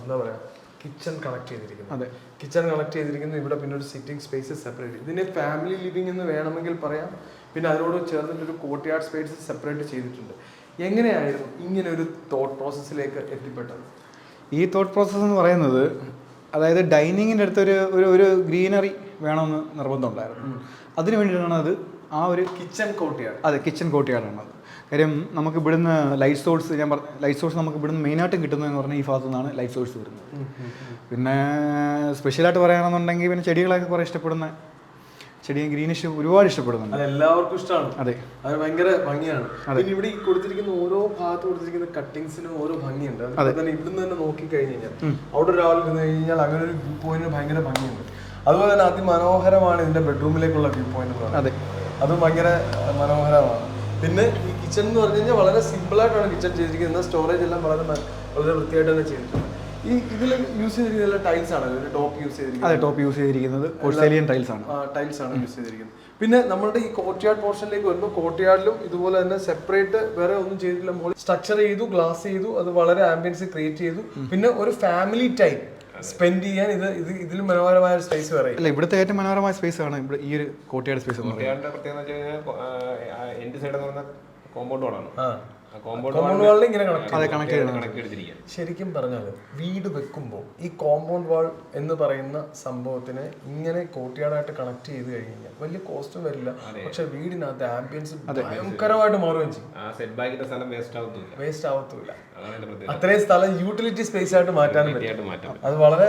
എന്താ പറയുക കിച്ചൺ കണക്ട് ചെയ്തിരിക്കുന്നത്. അതെ. കിച്ചൺ കണക്ട് ചെയ്തിരിക്കുന്നത് ഇവിടെ പിന്നെ ഒരു സിറ്റിംഗ് സ്പേസ് സെപ്പറേറ്റ് ഇതിനെ ഫാമിലി ലിവിംഗ് എന്ന് വേണമെങ്കിൽ പറയാം. പിന്നെ അതിനോട് ചേർന്നിട്ട് ഒരു കോർട്ട്യാർഡ് സ്പേസ് സെപ്പറേറ്റ് ചെയ്തിട്ടുണ്ട്. എങ്ങനെയായിരുന്നു ഇങ്ങനെ ഒരു തോട്ട് പ്രോസസ്സിലേക്ക് എത്തിപ്പെട്ടത്? ഈ തോട്ട് പ്രോസസ്സ് എന്ന് പറയുന്നത് അതായത് ഡൈനിങ്ങിന്റെ അടുത്ത് ഒരു ഒരു ഒരു ഗ്രീനറി വേണമെന്ന് നിർബന്ധമുണ്ടായിരുന്നു. അതിന് വേണ്ടിയിട്ടാണ് അത് ആ ഒരു കിച്ചൺ കോട്ടിയാണ് അതെ കിച്ചൺ കോട്ടിയാടാണ് അത്. കാര്യം നമുക്ക് ഇവിടുന്ന് ലൈറ്റ് സോഴ്സ് ഞാൻ പറഞ്ഞ ലൈറ്റ് സോഴ്സ് നമുക്ക് ഇവിടുന്ന് മെയിനായിട്ടും കിട്ടുന്നതെന്ന് പറഞ്ഞാൽ ഈ ഭാഗത്തു നിന്നാണ് ലൈറ്റ് സോഴ്സ് വരുന്നത്. പിന്നെ സ്പെഷ്യലായിട്ട് പറയുകയാണെന്നുണ്ടെങ്കിൽ പിന്നെ ചെടികളൊക്കെ കുറേ ഇഷ്ടപ്പെടുന്ന ചെടിയും ഗ്രീനിഷ് ഒരുപാട് ഇഷ്ടപ്പെടുന്നുണ്ട്. അത് എല്ലാവർക്കും ഇഷ്ടമാണ്. അതെ. അത് ഭയങ്കര ഭംഗിയാണ്. പിന്നെ ഇവിടെ ഈ കൊടുത്തിരിക്കുന്ന ഓരോ ഭാഗത്ത് കൊടുത്തിരിക്കുന്ന കട്ടിങ്സിനും ഓരോ ഭംഗിയുണ്ട്. അതുപോലെ തന്നെ ഇവിടുന്ന് തന്നെ നോക്കി കഴിഞ്ഞ് കഴിഞ്ഞാൽ അവിടെ ഒരാൾ ഇരുന്ന് കഴിഞ്ഞാൽ അങ്ങനെ ഒരു വ്യൂ പോയിന്റിന് ഭയങ്കര ഭംഗിയുണ്ട്. അതുപോലെ തന്നെ അതിമനോഹരമാണ് ഇതിന്റെ ബെഡ്റൂമിലേക്കുള്ള വ്യൂ പോയിന്റ് അതെ. അത് ഭയങ്കര മനോഹരമാണ്. പിന്നെ ഈ കിച്ചൺ എന്ന് പറഞ്ഞു കഴിഞ്ഞാൽ വളരെ സിമ്പിൾ ആയിട്ടാണ് കിച്ചൺ ചെയ്തിരിക്കുന്നത്. സ്റ്റോറേജ് എല്ലാം വളരെ വളരെ വൃത്തിയായിട്ട് തന്നെ ചെയ്തിട്ടുണ്ട്. ഈ ഇതിൽ യൂസ് ചെയ്തിരിക്കുന്ന ടൈൽസ് ആണ് ഇതിന്റെ ടോപ്പ് യൂസ് ചെയ്തിരിക്കുന്നത്. അതെ ടോപ്പ് യൂസ് ചെയ്തിരിക്കുന്നത് പോർസേലിയൻ ടൈൽസ് ആണ്. ടൈൽസ് ആണ് യൂസ് ചെയ്തിരിക്കുന്നത്. പിന്നെ നമ്മുടെ ഈ കോർട്ട്യാർഡ് പോർഷനിലേക്ക് വരുമ്പോൾ കോർട്ട്യാർഡിലും ഇതുപോലെ തന്നെ സെപ്പറേറ്റ് വേറെ ഒന്നും ചെയ്തിട്ടില്ല. മുകളിൽ സ്ട്രക്ചർ ചെയ്തു ഗ്ലാസ് ചെയ്തു അത് വളരെ ആംബിയൻസ് ക്രിയേറ്റ് ചെയ്തു. പിന്നെ ഒരു ഫാമിലി ടൈം സ്പെൻഡ് ചെയ്യാൻ ഇത് ഇത് ഇതിലും മനോഹരമായ ഒരു സ്പേസ് വേറെ അല്ല ഇവിടുത്തെ ഏറ്റവും മനോഹരമായ സ്പേസ് ആണ് ഇവിടെ ഈ ഒരു കോട്ടയാട് സ്പേസ് കോട്ടയാടിന്റെ പ്രത്യേകത എന്ന് വെച്ച് കഴിഞ്ഞാൽ എൻഡ് സൈഡ് എന്ന് പറഞ്ഞാൽ കോമ്പൗണ്ട് വാളാണ് ആ. കോമ്പൗണ്ട് വാളിൽ ഇങ്ങനെ കണക്ട് ശരിക്കും പറഞ്ഞാൽ വീട് വെക്കുമ്പോൾ ഈ കോമ്പൗണ്ട് വാൾ എന്ന് പറയുന്ന സംഭവത്തിനെ ഇങ്ങനെ കോട്ടിയാടായിട്ട് കണക്ട് ചെയ്ത് കഴിഞ്ഞാൽ വലിയ കോസ്റ്റും വരില്ല. പക്ഷെ വീടിനകത്ത് ആംബിയൻസ് ഭയങ്കരമായിട്ട് മാറുകയും ചെയ്യും. ആ സെറ്റ് ബാക്കിന്റെ സ്ഥലം വേസ്റ്റ് ആവത്തില്ല അത്രയും സ്ഥലം യൂട്ടിലിറ്റി സ്പേസ് ആയിട്ട് മാറ്റാനും പറ്റും. അത് വളരെ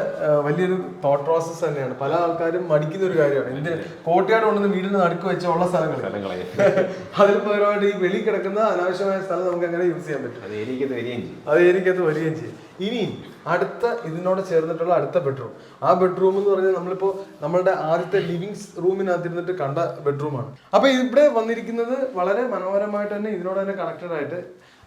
വലിയൊരു തോട്ട് പ്രോസസ് തന്നെയാണ്. പല ആൾക്കാരും മടിക്കുന്ന ഒരു കാര്യമാണ്. എന്തിന്? കോട്ടയാട് കൊണ്ടുവന്ന് വീടിന് നടുക്ക് വെച്ച ഉള്ള സ്ഥലങ്ങൾ. [LAUGHS] അതിൽ അതിന് പകരമായിട്ട് ഈ വെളി കിടക്കുന്ന അനാവശ്യമായ സ്ഥലം നമുക്ക് അങ്ങനെ യൂസ് ചെയ്യാൻ പറ്റും. അത് ഏരിക്കത്ത് വരികയും ചെയ്യും. അത് എനിക്കത് വരികയും ചെയ്യും. ഇനി അടുത്ത ഇതിനോട് ചേർന്നിട്ടുള്ള അടുത്ത ബെഡ്റൂം ആ ബെഡ്റൂം എന്ന് പറഞ്ഞാൽ നമ്മളിപ്പോ നമ്മളുടെ ആദ്യത്തെ ലിവിംഗ് റൂമിനകത്തിരുന്നിട്ട് കണ്ട ബെഡ്റൂമാണ് അപ്പൊ ഇവിടെ വന്നിരിക്കുന്നത് വളരെ മനോഹരമായിട്ട് തന്നെ ഇതിനോട് തന്നെ കണക്റ്റഡ് ആയിട്ട്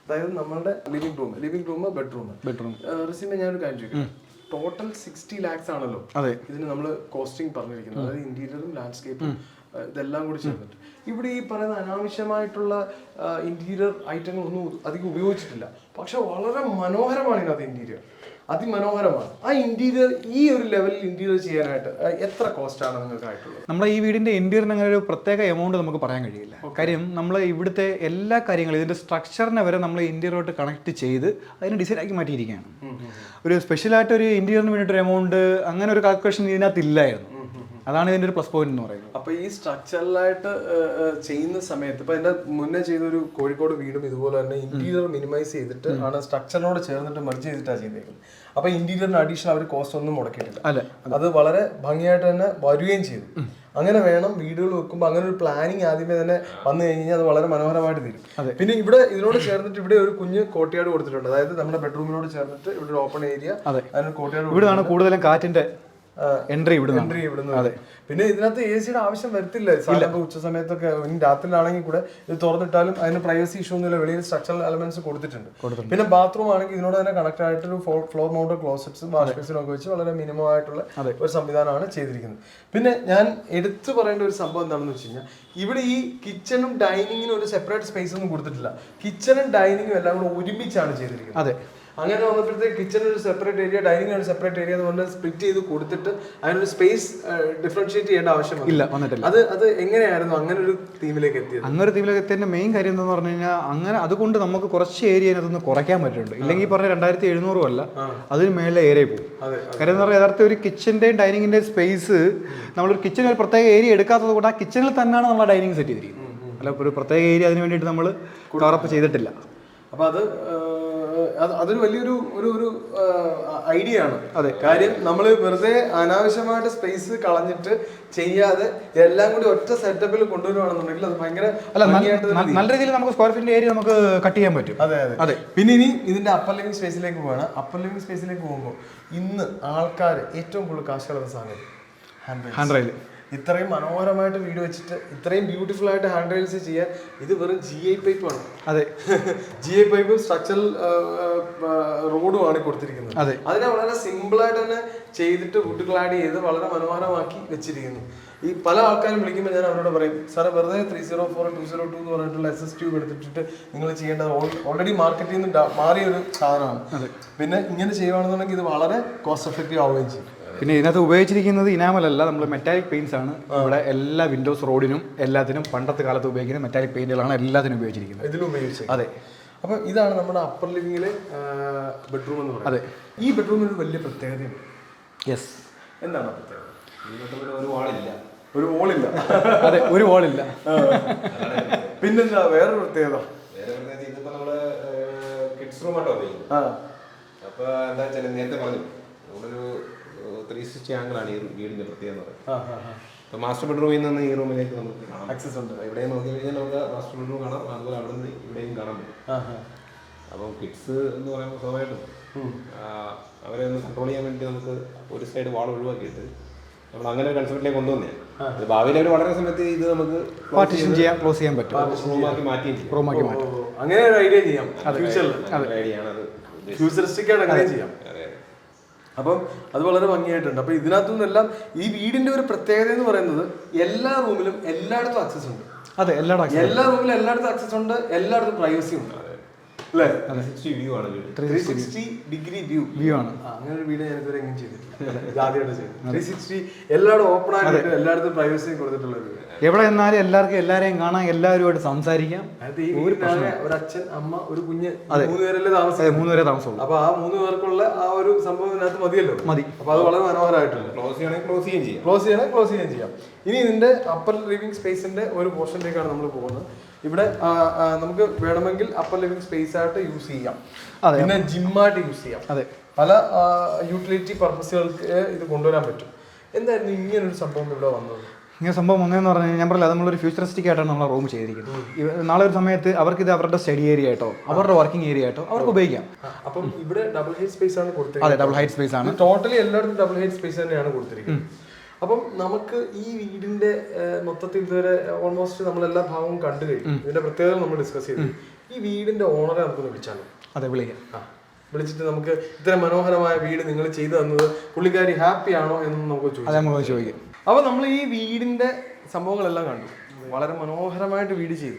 അതായത് നമ്മളുടെ living room living room bedroom bedroom റിസിമെ ഞാനൊരു കാര്യം ചോദിക്കാം. ടോട്ടൽ സിക്സ്റ്റി ലാക്സ് ആണല്ലോ അതെ. ഇതിന് നമ്മൾ കോസ്റ്റിംഗ് പറഞ്ഞിരിക്കുന്നത്. അതായത് ഇന്റീരിയറും ലാൻഡ്സ്കേപ്പും ഇതെല്ലാം കൂടി ചേർന്നിട്ട്. ഇവിടെ ഈ പറയുന്ന അനാവശ്യമായിട്ടുള്ള ഇന്റീരിയർ ഐറ്റങ്ങൾ ഒന്നും അധികം ഉപയോഗിച്ചിട്ടില്ല. പക്ഷെ വളരെ മനോഹരമാണ് ഇതിനകത്ത് ഇന്റീരിയർ അതിമനോഹരമാണ്. ആ ഇന്റീരിയർ ഈ ഒരു ലെവലിൽ ഇന്റീരിയർ ചെയ്യാനായിട്ട് എത്ര കോസ്റ്റ് ആണ് നിങ്ങൾക്ക് ആയിട്ടുള്ളത് നമ്മുടെ ഈ വീടിന്റെ ഇന്റീരിയറിന് അങ്ങനെ ഒരു പ്രത്യേക എമൗണ്ട് നമുക്ക് പറയാൻ കഴിയില്ല. കാര്യം നമ്മൾ ഇവിടുത്തെ എല്ലാ കാര്യങ്ങളും ഇതിന്റെ സ്ട്രക്ചറിനെ വരെ നമ്മൾ ഇന്റീരിയറോട്ട് കണക്ട് ചെയ്ത് അതിനെ ഡിസൈൻ ആക്കി മാറ്റിയിരിക്കുകയാണ്. ഒരു സ്പെഷ്യലായിട്ട് ഒരു ഇന്റീരിയറിന് വേണ്ടിയിട്ട് ഒരു എമൗണ്ട് അങ്ങനെ ഒരു കാൽക്കുലേഷൻ ഇതിനകത്ത് ഇല്ലായിരുന്നു. അതാണ് ഇതിന്റെ ഒരു പ്ലസ് പോയിന്റ് എന്ന് പറയുന്നത്. അപ്പൊ ഈ സ്ട്രക്ചറലായിട്ട് ചെയ്യുന്ന സമയത്ത് ഇപ്പൊ എന്റെ മുന്നേ ചെയ്ത ഒരു കോഴിക്കോട് വീടും ഇതുപോലെ തന്നെ ഇന്റീരിയർ മിനിമൈസ് ചെയ്തിട്ട് ആണ് സ്ട്രക്ചറിനോട് ചേർന്നിട്ട് മെർജ് ചെയ്തിട്ടാണ് ചെയ്തേക്കുന്നത്. അപ്പൊ ഇന്റീരിയറിന് അഡീഷണൽ അവർ കോസ്റ്റ് ഒന്നും മുടക്കിയിട്ടില്ല. അല്ല അത് വളരെ ഭംഗിയായിട്ട് തന്നെ വരികയും ചെയ്തു. അങ്ങനെ വേണം വീടുകൾ വെക്കുമ്പോൾ അങ്ങനെ ഒരു പ്ലാനിങ് ആദ്യമേ തന്നെ വന്നു കഴിഞ്ഞാൽ അത് വളരെ മനോഹരമായിട്ട് തീരും. പിന്നെ ഇവിടെ ഇതിനോട് ചേർന്നിട്ട് ഇവിടെ ഒരു കുഞ്ഞ് കോട്ടയാട് കൊടുത്തിട്ടുണ്ട്. അതായത് നമ്മുടെ ബെഡ്റൂമിനോട് ചേർന്നിട്ട് ഇവിടെ ഒരു ഓപ്പൺ ഏരിയ അതിന് കോട്ടയാട് ഇവിടെയാണ് കൂടുതലും കാറ്റിന്റെ എൻട്രി ഇവിടുന്ന് എൻട്രി ഇവിടുന്ന് പിന്നെ ഇതിനകത്ത് എ സിയുടെ ആവശ്യം വരത്തില്ല. സാധാരണ ഉച്ച സമയത്തൊക്കെ ഇനി രാത്രിയിലാണെങ്കിൽ കൂടെ ഇത് തുറന്നിട്ടാലും അതിന് പ്രൈവസി ഇഷ്യൂ ഒന്നുമില്ല. വെളിയിൽ സ്ട്രക്ചറൽ എലമെന്റ്സ് കൊടുത്തിട്ടുണ്ട്. പിന്നെ ബാത്റൂം ആണെങ്കിൽ ഇതിനോട് തന്നെ കണക്ട് ആയിട്ടൊരു ഫ്ലോർ മൗണ്ട് ക്ലോസറ്റ്സും വാഷ് ബേസിനും ഒക്കെ വെച്ച് വളരെ മിനിമം ആയിട്ടുള്ള ഒരു സംവിധാനമാണ് ചെയ്തിരിക്കുന്നത്. പിന്നെ ഞാൻ എടുത്തു പറയേണ്ട ഒരു സംഭവം എന്താണെന്ന് വെച്ച് കഴിഞ്ഞാൽ ഇവിടെ ഈ കിച്ചണും ഡൈനിങ്ങിനും ഒരു സെപ്പറേറ്റ് സ്പേസ് ഒന്നും കൊടുത്തിട്ടില്ല. കിച്ചണും ഡൈനിങ്ങും എല്ലാം കൂടെ ഒരുമിച്ചാണ് ചെയ്തിരിക്കുന്നത്. അതെ. അങ്ങനെ വന്നപ്പോഴത്തേക്ക് കിച്ചൺ ഒരു സെപ്പറേറ്റ് ഏരിയ ഡൈനിങ് ഒരു സെപ്പറേറ്റ് ഏരിയ എന്ന് പറഞ്ഞ സ്പ്ലിറ്റ് ചെയ്ത് കൊടുത്തിട്ട് അതിനൊരു സ്പേസ് ഡിഫറൻഷിയേറ്റ് ചെയ്യേണ്ട ആവശ്യം ഇല്ല വന്നിട്ടില്ല. അത് അത് എങ്ങനെയായിരുന്നു അങ്ങനെ ഒരു തീമിലേക്ക് എത്തിയത്? അങ്ങനെ ഒരു തീമിലേക്ക് എത്തിയതിന്റെ മെയിൻ കാര്യം എന്താന്ന് പറഞ്ഞു കഴിഞ്ഞാൽ അങ്ങനെ അതുകൊണ്ട് നമുക്ക് കുറച്ച് ഏരിയ അതിനകത്തൊന്ന് കുറയ്ക്കാൻ പറ്റുന്നുണ്ട്. ഇല്ലെങ്കിൽ പറഞ്ഞ രണ്ടായിരത്തി എഴുന്നൂറും അല്ല അതിന് മേലെ ഏരിയ പോകും കാര്യം എന്ന് പറഞ്ഞാൽ യഥാർത്ഥ ഒരു കിച്ചന്റെയും ഡൈനിങ്ങിന്റെയും സ്പേസ് നമ്മളൊരു കിച്ചൺ ഒരു പ്രത്യേക ഏരിയ എടുക്കാത്തത് കൊണ്ട് ആ കിച്ചണിൽ തന്നെയാണ് നമ്മൾ ഡൈനിങ് സെറ്റ് ചെയ്തിരിക്കുന്നത്. അല്ല ഒരു പ്രത്യേക ഏരിയ അതിന് വേണ്ടിയിട്ട് നമ്മൾ കവറപ്പ് ചെയ്തിട്ടില്ല. അപ്പൊ അത് അതൊരു വലിയൊരു ഒരു ഒരു ഐഡിയ ആണ്. അതെ. കാര്യം നമ്മൾ വെറുതെ അനാവശ്യമായിട്ട് സ്പേസ് കളഞ്ഞിട്ട് ചെയ്യാതെ എല്ലാം കൂടി ഒറ്റ സെറ്റപ്പിൽ കൊണ്ടുവരുവാണെന്നുണ്ടെങ്കിൽ അത് ഭയങ്കര അല്ല നല്ല- രീതിയിൽ നമുക്ക് സ്ക്വയർ ഫീറ്റിന്റെ ഏരിയ നമുക്ക് കട്ട് ചെയ്യാൻ പറ്റും. അതെ അതെ. അതെ. പിന്നെ ഇനി ഇതിന്റെ അപ്പർ ലിവിംഗ് സ്പേസിലേക്ക് പോവാണ്. അപ്പർ ലിവിംഗ് സ്പേസിലേക്ക് പോകുമ്പോൾ ഇന്ന് ആൾക്കാർ ഏറ്റവും കൂടുതൽ കാശ് കളയുന്ന സാധനം ഹാൻഡ് ഇത്രയും മനോഹരമായിട്ട് വീട് വെച്ചിട്ട് ഇത്രയും ബ്യൂട്ടിഫുൾ ആയിട്ട് ഹാൻഡ് റൈൽസ് ചെയ്യാൻ ഇത് വെറും ജി ഐ പൈപ്പ് ആണ്. അതെ. ജി ഐ പൈപ്പ് സ്ട്രക്ചറൽ റോഡുമാണ് കൊടുത്തിരിക്കുന്നത്. അതെ. അതിനെ വളരെ സിമ്പിളായിട്ട് തന്നെ ചെയ്തിട്ട് വുഡുകൾ ആഡ് ചെയ്ത് വളരെ മനോഹരമാക്കി വെച്ചിരിക്കുന്നു. ഈ പല ആൾക്കാരും വിളിക്കുമ്പോൾ ഞാൻ അവരോട് പറയും സാറെ വെറുതെ three zero four two zero two എന്ന് പറഞ്ഞിട്ടുള്ള എസ് എസ് ട്യൂബ് എടുത്തിട്ട് നിങ്ങൾ ചെയ്യേണ്ടത് ഓൾറെഡി മാർക്കറ്റിൽ നിന്ന് മാറിയ ഒരു സാധനമാണ്. പിന്നെ ഇങ്ങനെ ചെയ്യുകയാണെന്നുണ്ടെങ്കിൽ ഇത് വളരെ കോസ്റ്റ് എഫക്റ്റീവ് ആവുകയും ചെയ്യും. പിന്നെ ഇതിനകത്ത് ഉപയോഗിച്ചിരിക്കുന്നത് ഇനാമൽ അല്ല നമ്മൾ മെറ്റാലിക് പെയിന്റ്സ് ആണ്. ഇവിടെ എല്ലാ വിൻഡോസ് റോഡിനും എല്ലാത്തിനും പണ്ടത്തെ കാലത്ത് ഉപയോഗിക്കുന്ന മെറ്റാലിക് പെയിന്റുകളാണ് എല്ലാത്തിനും ഉപയോഗിച്ചിരിക്കുന്നത്. ഇതിലും ഉപയോഗിച്ചത്. അതെ. അപ്പൊ ഇതാണ് നമ്മുടെ അപ്പർ ലിവിംഗിലെ ബെഡ്റൂം എന്ന് പറയുന്നത്. അതെ. ഈ ബെഡ്റൂമിന് ഒരു വലിയ പ്രത്യേകതയുണ്ട്. യെസ് എന്താണ് പ്രത്യേകത? ഒരു വാളില്ല ഒരു [LAUGHS] അതെ ഒരു വാളില്ല പിന്നെന്താ വേറെ പ്രത്യേകത? വേറെ പ്രത്യേകിച്ച് ഇതിപ്പോ നമ്മൾ കിഡ്സ് റൂം ആട്ടോ അപ്പൊ എന്താ വെച്ചാൽ നേരത്തെ പറഞ്ഞു നമ്മളൊരു ത്രീ സിക്സ്റ്റി ആംഗിളാണ് ഈ വീടിന്റെ പ്രത്യേകത എന്ന് പറയുന്നത്. മാസ്റ്റർ ബെഡ്റൂമിൽ നിന്ന് ഈ റൂമിലേക്ക് നമുക്ക് കാണാം. ആക്സസ് ഉണ്ട്. ഇവിടെ നോക്കി കഴിഞ്ഞാൽ നമുക്ക് മാസ്റ്റർ ബെഡ്റൂം കാണാം. അതുപോലെ അവിടെ നിന്ന് ഇവിടെയും കാണാൻ പറ്റും. അപ്പം കിഡ്സ് എന്ന് പറയുമ്പോൾ സ്വാഭാവികമായിട്ടും അവരെ ഒന്ന് കൺട്രോൾ ചെയ്യാൻ വേണ്ടി നമുക്ക് ഒരു സൈഡ് വാൾ ഒഴിവാക്കിയിട്ട് നമ്മൾ അങ്ങനെ ഒരു കൺസെപ്റ്റിലേക്ക് കൊണ്ടുവന്നേ ഭാവിയിൽ അവർ വളരെ സമയത്ത് ഇത് നമുക്ക് പാർട്ടിഷൻ ചെയ്യാം ക്ലോസ് ചെയ്യാൻ പറ്റും. റൂമാക്കി മാറ്റി റൂമാക്കി മാറ്റാം. അങ്ങനെ ഒരു ഐഡിയ ചെയ്യാം. ഫ്യൂച്ചറിൽ ഐഡിയ ആണ് അത്. ഉദ്ദേശിച്ചത്. ഫ്യൂച്ചറിസ്റ്റിക് ആയിട്ട് അങ്ങനെ ചെയ്യാം. അപ്പം അത് വളരെ ഭംഗിയായിട്ടുണ്ട്. അപ്പം ഇതിനകത്തു നിന്നെല്ലാം ഈ വീടിന്റെ ഒരു പ്രത്യേകത എന്ന് പറയുന്നത് എല്ലാ റൂമിലും എല്ലായിടത്തും ആക്സസ് ഉണ്ട്. അതെ എല്ലാ എല്ലാ റൂമിലും എല്ലായിടത്തും ആക്സസ് ഉണ്ട് എല്ലായിടത്തും പ്രൈവസി ഉണ്ട്. ഡിഗ്രി വ്യൂ വ്യൂ ആണ് അങ്ങനെ ഒരു വീഡിയോ ഞാൻ ഇതുവരെ എങ്ങനെ ചെയ്തിട്ടില്ല. ഇത് ആദ്യമായിട്ട് ചെയ്തത്. ത്രീ സിക്സ്റ്റി എല്ലായിടും ഓപ്പൺ ആയിട്ട് എല്ലായിടത്തും പ്രൈവസി കൊടുത്തിട്ടുള്ള ഒരു എവിടെ എന്നാലും എല്ലാവർക്കും എല്ലാരെയും കാണാം എല്ലാവരുമായിട്ട് സംസാരിക്കാം. ഒരു അച്ഛൻ അമ്മ ഒരു കുഞ്ഞ് മൂന്ന് പേരല്ലേ താമസം അതെ മൂന്ന് പേരെ താമസമുള്ളൂ അപ്പൊ ആ മൂന്ന് പേർക്കുള്ള ആ ഒരു സംഭവം ഇതിനകത്ത് മതിയല്ലോ. മതി. അപ്പൊ അത് വളരെ മനോഹരമായിട്ടുണ്ട്. ക്ലോസ് ചെയ്യണമെങ്കിൽ ക്ലോസ് ചെയ്യുകയും ചെയ്യാം. ക്ലോസ് ചെയ്യണമെങ്കിൽ ക്ലോസ് ചെയ്യാൻ ചെയ്യാം. ഇനി ഇതിന്റെ അപ്പർ ലിവിംഗ് സ്പേസിന്റെ ഒരു പോർഷനിലേക്കാണ് നമ്മൾ പോകുന്നത്. ഇവിടെ നമുക്ക് വേണമെങ്കിൽ അപ്പർ ലിവിംഗ് സ്പേസ് ആയിട്ട് യൂസ് ചെയ്യാം. അതെ. പിന്നെ ജിമ്മായിട്ട് യൂസ് ചെയ്യാം. അതെ. പല യൂട്ടിലിറ്റി പർപ്പസുകൾക്ക് ഇത് കൊണ്ടുവരാൻ പറ്റും. എന്തായിരുന്നു ഇങ്ങനൊരു സംഭവം ഇവിടെ വന്നത്? ഇങ്ങനെ സംഭവം ഒന്നേന്ന് പറഞ്ഞാൽ ഞാൻ പറയില്ല നമ്മളൊരു ഫ്യൂച്ചറിസ്റ്റിക് ആയിട്ടാണ് നമ്മൾ റൂം ചെയ്തിരിക്കുന്നത്. നാളെ ഒരു സമയത്ത് അവർക്ക് ഇത് അവരുടെ സ്റ്റഡി ഏരിയ ആയിട്ടോ അവരുടെ വർക്കിംഗ് ഏരിയ ആയിട്ടോ അവർക്ക് ഉപയോഗിക്കാം. അപ്പം ഇവിടെ ഡബിൾ ഹൈറ്റ് സ്പേസ് ആണ് കൊടുത്തിരിക്കുന്നത്. അതെ ഡബിൾ ഹൈറ്റ് സ്പേസ് ആണ്. ടോട്ടലി എല്ലായിടത്തും ഡബിൾ ഹൈറ്റ് സ്പേസ് തന്നെയാണ് കൊടുത്തിരിക്കുന്നത്. അപ്പം നമുക്ക് ഈ വീടിന്റെ മൊത്തത്തിൽ ഇതുവരെ ഓൾമോസ്റ്റ് നമ്മൾ എല്ലാ ഭാഗവും കണ്ടു കഴിഞ്ഞു. ഇതിന്റെ പ്രത്യേകത നമ്മൾ ഡിസ്കസ് ചെയ്തു. ഈ വീടിന്റെ ഓണറെ നമുക്ക് വിളിച്ചാലോ? അതെ വിളിക്കാം. ആ. വിളിച്ചിട്ട് നമുക്ക് ഇത്ര മനോഹരമായ വീട് നിങ്ങൾ ചെയ്തു തന്നത് പുള്ളിക്കാരി ഹാപ്പി ആണോ എന്ന് നമുക്ക് ചോദിക്കാം. ചോദിക്കാം. അപ്പൊ നമ്മൾ ഈ വീടിന്റെ സംഭവങ്ങളെല്ലാം കണ്ടു. വളരെ മനോഹരമായിട്ട് വീട് ചെയ്തു.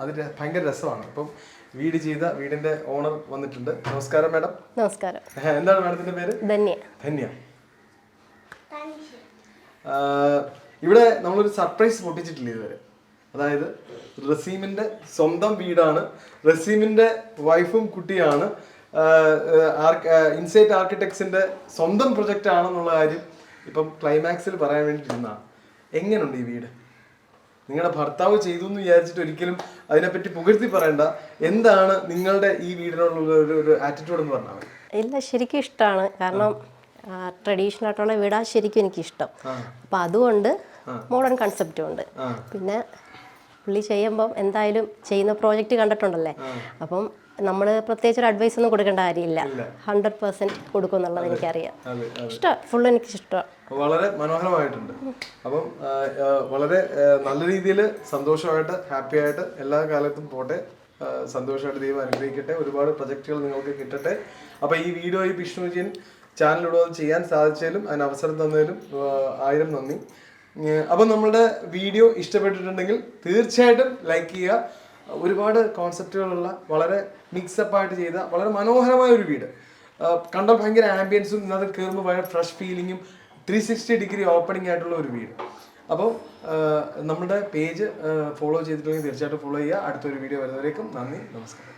അത് ഭയങ്കര രസമാണ്. ഇപ്പം വീട് ചെയ്ത വീടിന്റെ ഓണർ വന്നിട്ടുണ്ട്. നമസ്കാരം മാഡം. നമസ്കാരം. എന്താണ് മാഡത്തിന്റെ പേര്? ധന്യ. ധന്യ. ഇവിടെ നമ്മളൊരു സർപ്രൈസ് പൊട്ടിച്ചിട്ടില്ല ഇതുവരെ? അതായത് റസീമിന്റെ സ്വന്തം വീടാണ് റസീമിന്റെ വൈഫും കുട്ടിയാണ് ഇൻസൈറ്റ് ആർക്കിടെക്ട്സിന്റെ സ്വന്തം പ്രൊജക്റ്റ് ആണെന്നുള്ള കാര്യം ഇപ്പം ക്ലൈമാക്സിൽ പറയാൻ വേണ്ടിയിരുന്നതാണ് എങ്ങനെയുണ്ട് ഈ വീട്? നിങ്ങളുടെ ഭർത്താവ് ചെയ്തു എന്ന് വിചാരിച്ചിട്ട് ഒരിക്കലും അതിനെപ്പറ്റി പുകഴ്ത്തി പറയണ്ട. എന്താണ് നിങ്ങളുടെ ഈ വീടിനോടുള്ള ഒരു ആറ്റിറ്റ്യൂഡ് എന്ന് പറഞ്ഞാൽ ഇല്ല ശരിക്കും ഇഷ്ടമാണ് കാരണം ട്രഡീഷണൽ ആയിട്ടുള്ള വീടാ ശരിക്കും എനിക്കിഷ്ടം. അപ്പം അതുകൊണ്ട് മോഡേൺ കൺസെപ്റ്റും ഉണ്ട്. പിന്നെ പുള്ളി ചെയ്യുമ്പം എന്തായാലും ചെയ്യുന്ന പ്രോജക്റ്റ് കണ്ടിട്ടുണ്ടല്ലേ? അപ്പം നമ്മൾ പ്രത്യേകിച്ച് ഒരു അഡ്വൈസ് ഒന്നും കൊടുക്കേണ്ട കാര്യമില്ല. ഹൺഡ്രഡ് പെർസെന്റ് കൊടുക്കും എന്നുള്ളത് എനിക്കറിയാം. ഇഷ്ടം ഫുൾ എനിക്ക് ഇഷ്ടമാണ് വളരെ മനോഹരമായിട്ടുണ്ട്. അപ്പം വളരെ നല്ല രീതിയിൽ സന്തോഷമായിട്ട് ഹാപ്പി ആയിട്ട് എല്ലാ കാലത്തും പോട്ടെ. സന്തോഷമായിട്ട് ദൈവം അനുഗ്രഹിക്കട്ടെ. ഒരുപാട് പ്രൊജക്റ്റുകൾ നിങ്ങൾക്ക് കിട്ടട്ടെ. അപ്പം ഈ വീഡിയോ ഈ വിഷ്ണുജിൻ ചാനലിലൂടെ ചെയ്യാൻ സാധിച്ചതിലും അതിന് അവസരം തന്നതിലും ആയിരം നന്ദി. അപ്പം നമ്മുടെ വീഡിയോ ഇഷ്ടപ്പെട്ടിട്ടുണ്ടെങ്കിൽ തീർച്ചയായിട്ടും ലൈക്ക് ചെയ്യുക. ഒരുപാട് കോൺസെപ്റ്റുകളുള്ള വളരെ മിക്സപ്പ് ആയിട്ട് ചെയ്ത വളരെ മനോഹരമായ ഒരു വീട്. കണ്ടാൽ ഭയങ്കര ആംബിയൻസും ഇന്നത്തെ കയറുമ്പോൾ ഭയങ്കര ഫ്രഷ് ഫീലിങ്ങും ത്രീ സിക്സ്റ്റി ഡിഗ്രി ഓപ്പണിംഗ് ആയിട്ടുള്ള ഒരു വീട്. അപ്പോൾ നമ്മുടെ പേജ് ഫോളോ ചെയ്തിട്ടുണ്ടെങ്കിൽ തീർച്ചയായിട്ടും ഫോളോ ചെയ്യുക. അടുത്തൊരു വീഡിയോ വരുന്നവരേക്കും നന്ദി നമസ്കാരം.